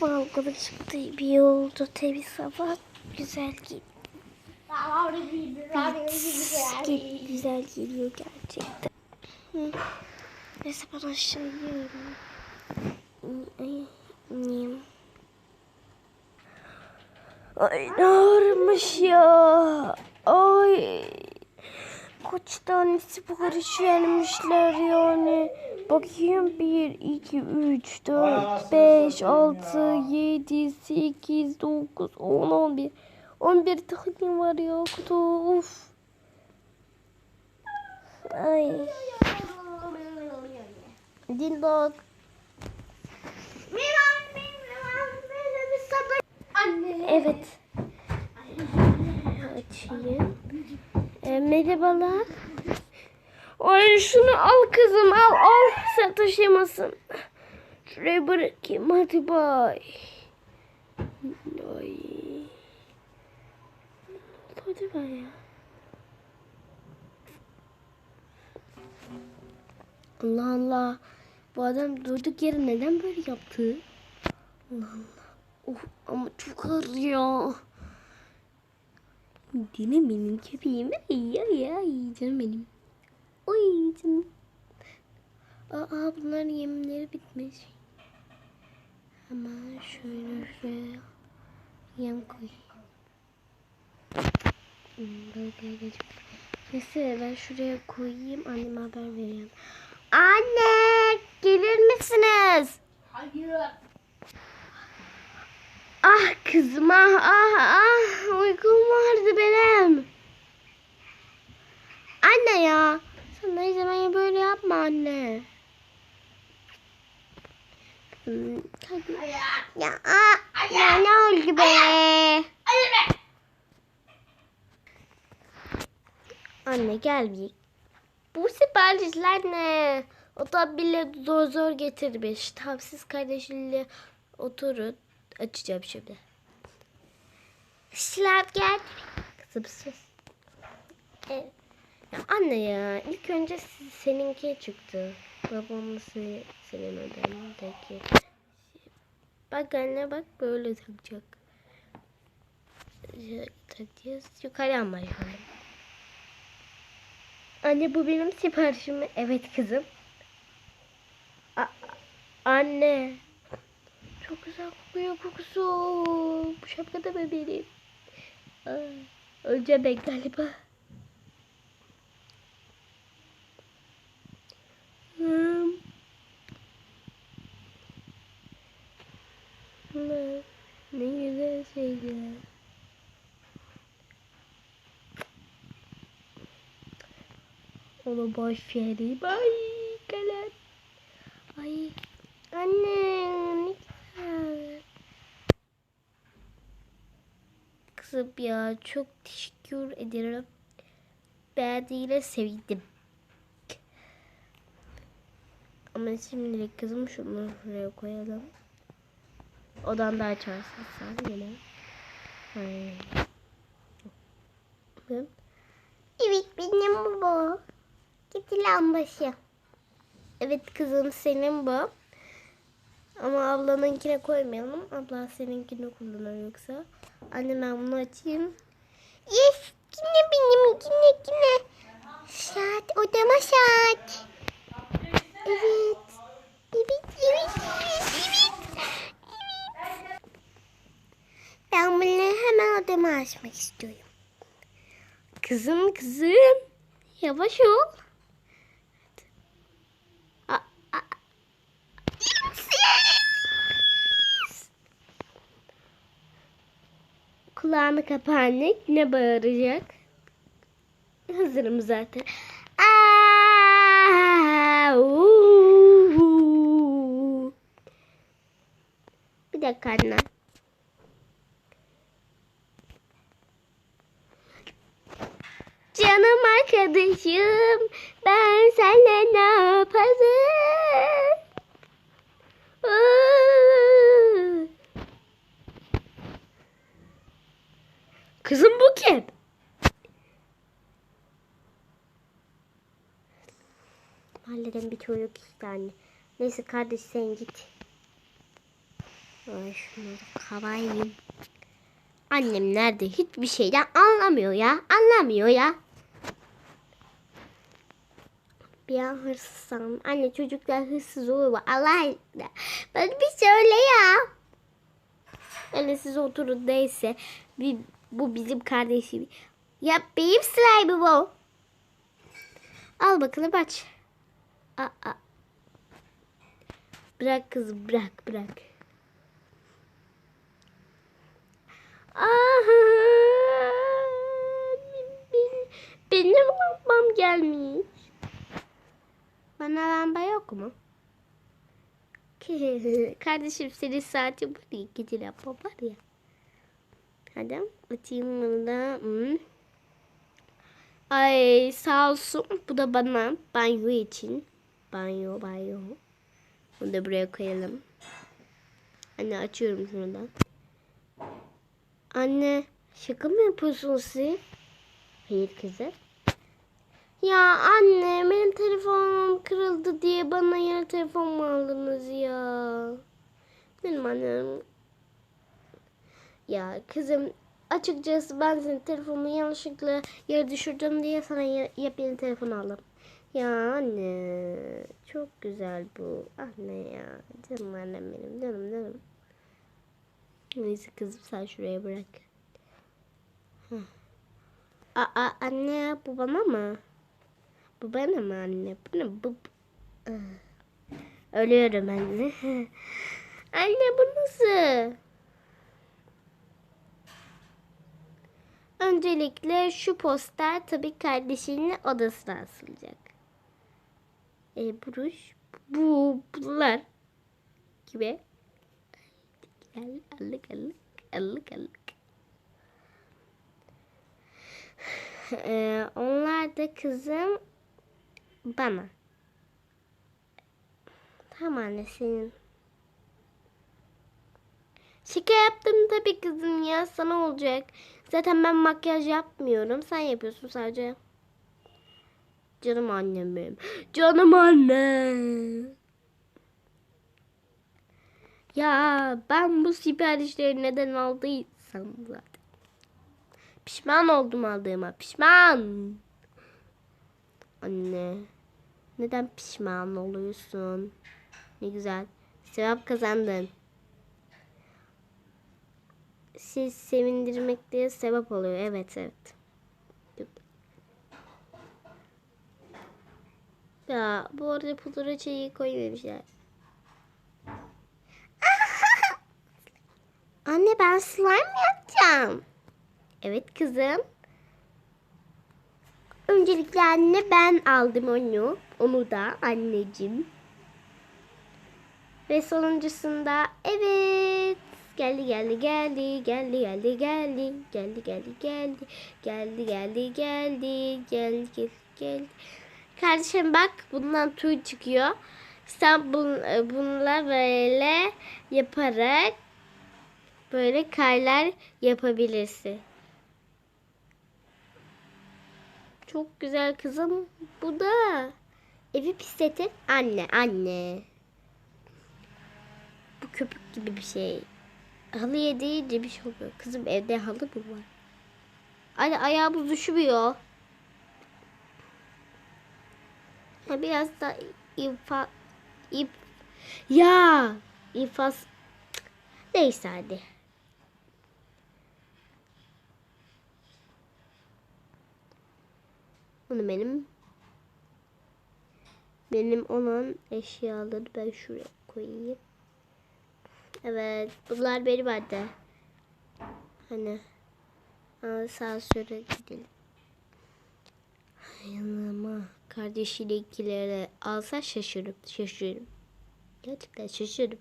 balkona çıktı. Bir yolda temiz hava. Güzel gel gel- güzel geliyor gerçekten. Hı. Neyse ben aşağı iniyorum. Ay, ineyim. Ay ne ağırmış ya. Ay. Kaç tane sipariş vermişler yani. Bakayım 1, 2, 3, 4, 5, 6, 7, 8, 9, 10, 11. 11 tane var ya kutu. Of. Ay. Dindok. Anne. Evet. Açayım. E, merhabalar. Ay şunu al kızım al al. Sen taşıyamasın. Şuraya bırakayım hadi bay. Ay. Hadi bay ya. Allah Allah. Bu adam durduk yere neden böyle yaptı? Allah Allah. Of ama çok ya. Değil benim köpeğim? Ay ay ay canım benim. Oy canım. Aa bunların yemleri bitmiş. Hemen şöyle şuraya yem koy. Böyle geçip. Neyse ben şuraya koyayım anneme haber vereyim. Anne gelir misiniz? Hayır. Ah kızım ah ah ah uykum vardı benim. Anne ya. Her zaman böyle yapma anne. Ya, ah, ya ne oldu be? Anne gel bir. Bu siparişler ne? O da bile zor zor getirmiş. Tamam siz kardeşiyle oturun. Açacağım şimdi. Şilap gel. Kızım sus. Evet. Anne ya ilk önce seninki çıktı. Babamın se- senin odandaki. Bak anne bak böyle takacak. Takacağız. Yukarı ama şöyle. Anne bu benim siparişim mi? Evet kızım. A- anne. Çok güzel kokuyor kokusu. Bu şapka da mı benim? Aa, Öleceğim ben galiba. Hmm. Ne, ne güzel şeyler. Onu boş verim. Ay kalem. Ay anne ne güzel. Kızım ya çok teşekkür ederim. Beğendiğine sevindim. Ama şimdilik kızım şunu şuraya koyalım. Odan da açarsın sen yine. Evet benim bu. Gitti lambası. Evet kızım senin bu. Ama ablanınkine koymayalım. Abla seninkini kullanır yoksa. Anne ben bunu açayım. Yes. Yine benim yine yine. Saat odama saat. Evet. Evet evet evet evet. Evet. Ben bunu hemen açmak istiyorum. Kızım kızım. Yavaş ol. Yes! Kulağını kapa anne. Ne bağıracak? Hazırım zaten. Aa. Bir dakika anne. Canım arkadaşım ben seninle ne yaparım? Kızım bu kim? Mahalleden bir çocuk işte anne. Neyse kardeş sen git. Ay şunu kalayım. Annem nerede? Hiçbir şeyden anlamıyor ya. Anlamıyor ya. Bir an hırsızsam. Anne çocuklar hırsız olur mu? Allah aşkına. Bana bir söyle ya. Anne siz oturun neyse. Bir, bu bizim kardeşim. Ya benim slime bu. Al bakalım aç. Aa. Bırak kızım bırak bırak. Ah, benim, benim gelmiş. Bana lamba yok mu? Kardeşim senin saatin var ya. Gece lamba var ya. Hadi atayım bunu da. Hmm. Ay sağ olsun. Bu da bana banyo için. Banyo banyo. Bunu da buraya koyalım. Anne açıyorum şuradan. Anne şaka mı yapıyorsun siz? Hayır kızım. Ya anne benim telefonum kırıldı diye bana yeni telefon mu aldınız ya? Benim annem. Ya kızım açıkçası ben senin telefonunu yanlışlıkla yere düşürdüm diye sana ye- yepyeni telefon aldım. Ya anne çok güzel bu. Anne ya canım annem benim canım canım. Neyse kızım sen şuraya bırak. Aa anne bu bana mı? Bu bana mı anne? Bu ne? Bu... Ah. Ölüyorum anne. anne bu nasıl? Öncelikle şu poster tabii kardeşinin odasına asılacak. E, buruş, bu, bunlar gibi. Allık, allık, allık, allık. E, onlar da kızım bana. Tamam anne senin. Şaka yaptım tabii kızım ya sana olacak. Zaten ben makyaj yapmıyorum. Sen yapıyorsun sadece. Canım annem benim. Canım annem. Ya ben bu siparişleri neden aldıysam zaten. Pişman oldum aldığıma. Pişman. Anne. Neden pişman oluyorsun? Ne güzel. Sevap kazandın. Siz sevindirmek diye sebep oluyor. Evet evet. Ya bu arada pudra çayı koymamışlar. Anne ben slime yapacağım. Evet kızım. Öncelikle anne ben aldım onu. Onu da anneciğim. Ve sonuncusunda evet geldi geldi geldi geldi geldi geldi geldi geldi geldi geldi geldi geldi geldi geldi geldi Kardeşim bak bundan tüy çıkıyor. Sen bun, bununla böyle yaparak böyle kaylar yapabilirsin. Çok güzel kızım. Bu da evi pisletin anne anne. Bu köpük gibi bir şey. Halıya değince bir şey oluyor. Kızım evde halı mı var? Anne ayağımız üşümüyor. Ha, biraz da ifa ip ya ifas neyse hadi. Bunu benim benim olan eşyaları ben şuraya koyayım. Evet, bunlar benim anne. Hani asansöre gidelim. Yanıma kardeşiyle ikilere alsa şaşırırım, şaşırırım. Gerçekten şaşırırım.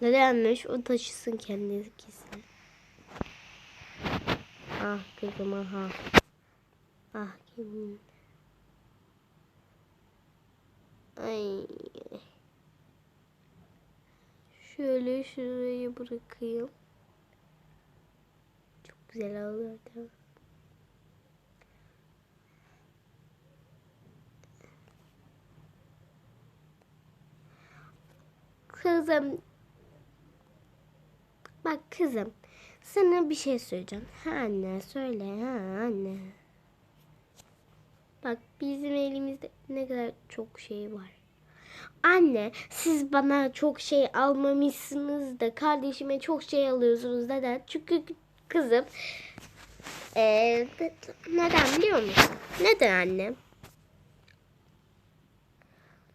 Nedenmiş o taşısın kendisini. Ah kızım aha. Ah kim? Ay. Şöyle şurayı bırakayım. Çok güzel oluyor mi? Kızım Bak kızım sana bir şey söyleyeceğim. Ha anne söyle ha anne. Bizim elimizde ne kadar çok şey var. Anne siz bana çok şey almamışsınız da kardeşime çok şey alıyorsunuz neden? Çünkü kızım eee, neden biliyor musun? Neden annem?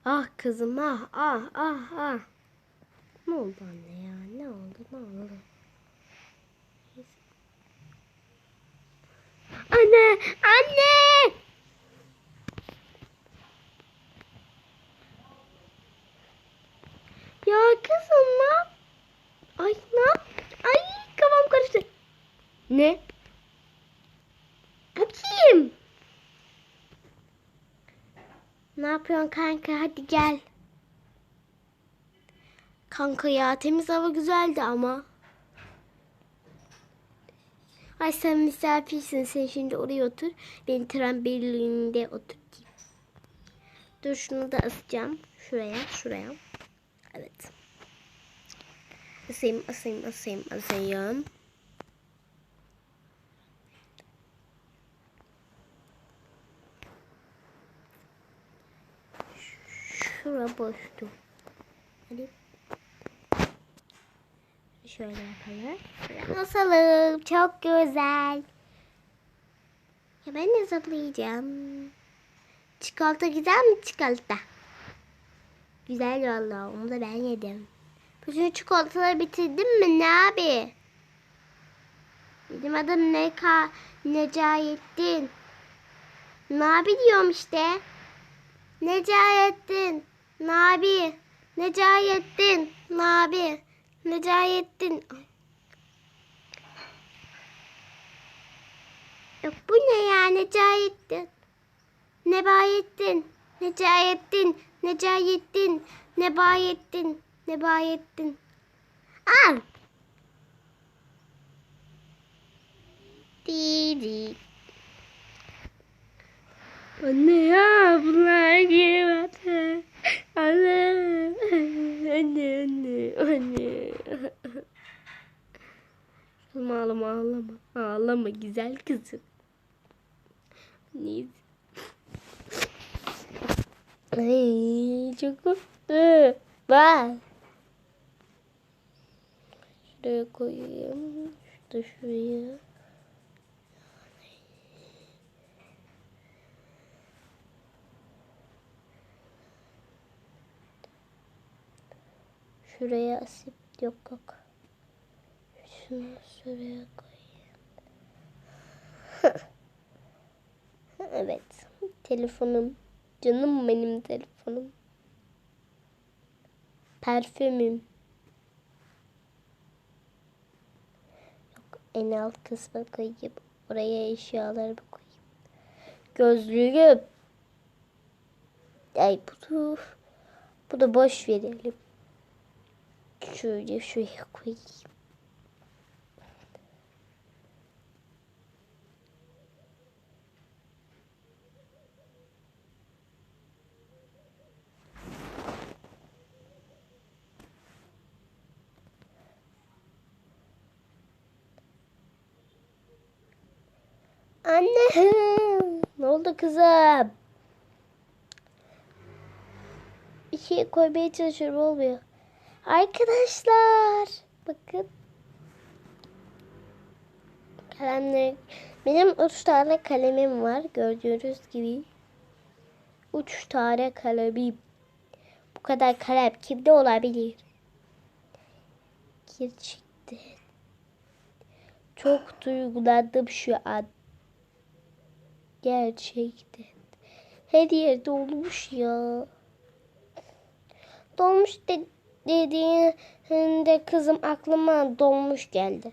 Ah kızım ah ah ah ah. Ne oldu anne ya? Ne oldu? Ne oldu? Anne! Anne! Ya kızım ne? Ay ne? Ay kafam karıştı. Ne? Bu kim? Ne yapıyorsun kanka? Hadi gel. Kanka ya temiz hava güzeldi ama. Ay sen misafirsin. Sen şimdi oraya otur. Ben trambolinde oturayım. Dur şunu da asacağım. Şuraya, şuraya. Evet. Asayım, asayım, asayım, asayım. Şura boştu. Hadi. Şöyle yapalım. Asalım. Çok güzel. Ya ben de zıplayacağım. Çikolata güzel mi çikolata? Güzel valla. Onu da ben yedim. Bütün çikolataları bitirdin mi ne abi? Benim adım ne ka Necayettin. Ne abi diyorum işte. Necayettin. Nabi. Necayettin. Nabi. Necayettin. Bu ne ya Necayettin? Nebayettin. Necayettin. Necayettin. Nebayettin. Nebayettin. Al. Didi. Anne ya bunlar girmedi. Anne. Anne anne anne. Ağlama ağlama. Ağlama güzel kızım. Neyse. Ay çok mutlu. Bak. Şuraya koyayım. Şurada şuraya. Şuraya asıp yok yok. Şunu şuraya koyayım. evet. Telefonum. Canım benim telefonum. Parfümüm. Yok en alt kısma koyayım. Oraya eşyalarımı koyayım. Gözlüğüm. Ay bu, bu da boş verelim. Şöyle şuraya koyayım. Anne, ne oldu kızım? Bir şey koymaya çalışıyorum olmuyor. Arkadaşlar bakın. Kalemler. Benim üç tane kalemim var gördüğünüz gibi. Üç tane kalemim. Bu kadar kalem kimde olabilir? Gerçekten. Çok duygulandım şu an. Gerçekten. Her yer dolmuş ya. Dolmuş de dediğinde kızım aklıma dolmuş geldi.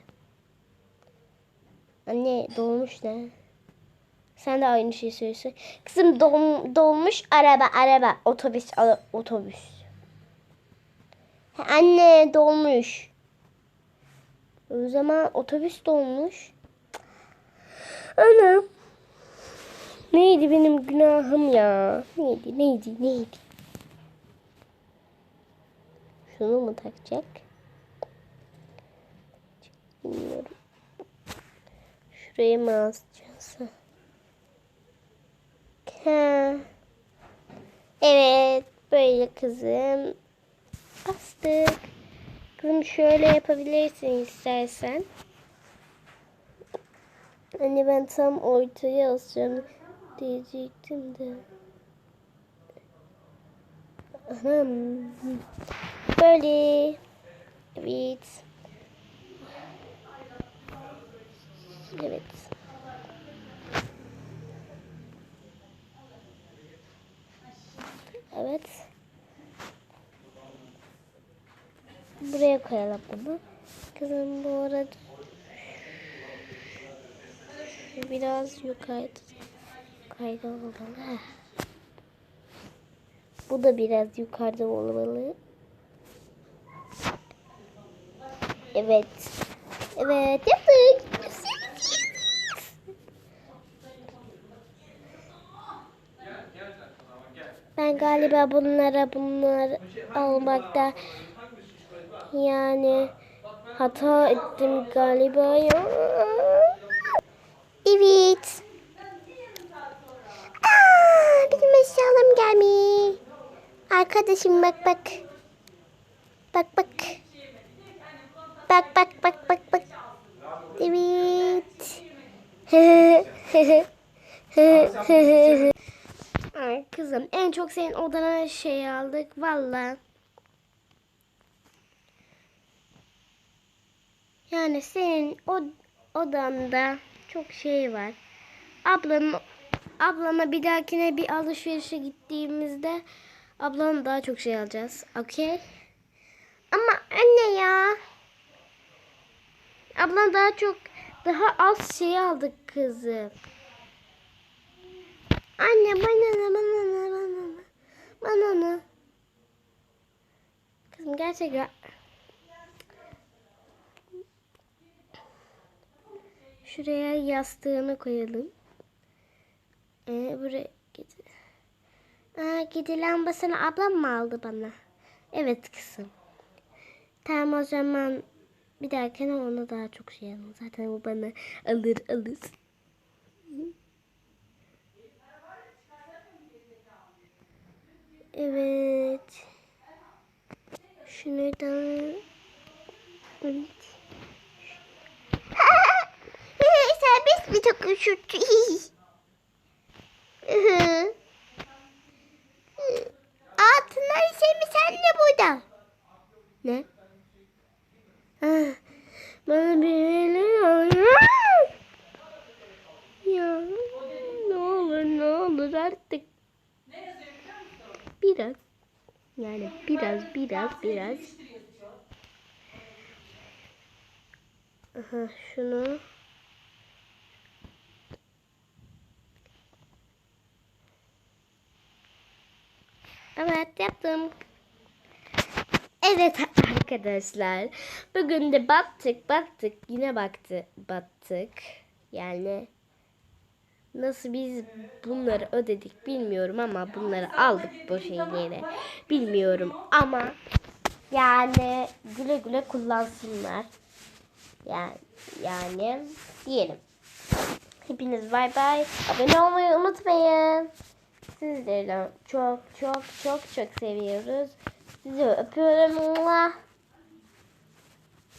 Anne dolmuş ne? Sen de aynı şeyi söylüyorsun. Kızım dol, dolmuş araba araba otobüs otobüs. Anne dolmuş. O zaman otobüs dolmuş. Anam. Neydi benim günahım ya? Neydi neydi neydi? Şunu mu takacak? Bilmiyorum. Şuraya mı asacağız? Ha. Evet. Böyle kızım. Astık. Kızım şöyle yapabilirsin istersen. Anne ben tam ortaya asacağım diyecektim de. Böyle. Evet. Evet. Evet. Buraya koyalım bunu. Kızım bu arada biraz yukarıda yukarıda olmalı. Bu da biraz yukarıda olmalı. Evet. Evet yaptık. Ben galiba bunlara bunlar almakta yani hata ettim galiba ya. Evet. Aa, benim eşyalarım gelmiş. Arkadaşım bak bak. Bak bak. Bak bak bak bak bak. Evet. Ay kızım en çok senin odana şey aldık valla. Yani senin odanda çok şey var. Ablanın ablana bir dahakine bir alışverişe gittiğimizde ablanın daha çok şey alacağız. Okey? Ama anne ya. Ablan daha çok daha az şey aldık kızım. Anne bana ne bana ne bana ne bana ne. Kızım gerçekten Şuraya yastığını koyalım. Ee, buraya gidi. Aa, gidi lambasını ablam mı aldı bana? Evet kızım. Tamam o zaman bir dahakine ona daha çok şey alın. Zaten o bana alır alır. Evet. Şuradan. Evet. Serbest mi çok üşüttü? Altınlar mi sen de burada? Ne? Ah, Bana bir Ya ne olur ne olur artık. Biraz. Yani biraz biraz. Aha şunu. Evet yaptım. Evet arkadaşlar. Bugün de battık battık. Yine baktı battık. Yani nasıl biz bunları ödedik bilmiyorum ama bunları aldık bu şeyleri. Bilmiyorum ama yani güle güle kullansınlar. Yani yani diyelim. Hepiniz bay bay. Abone olmayı unutmayın. Sizleri çok çok çok çok seviyoruz. Sizi öpüyorum. Mua.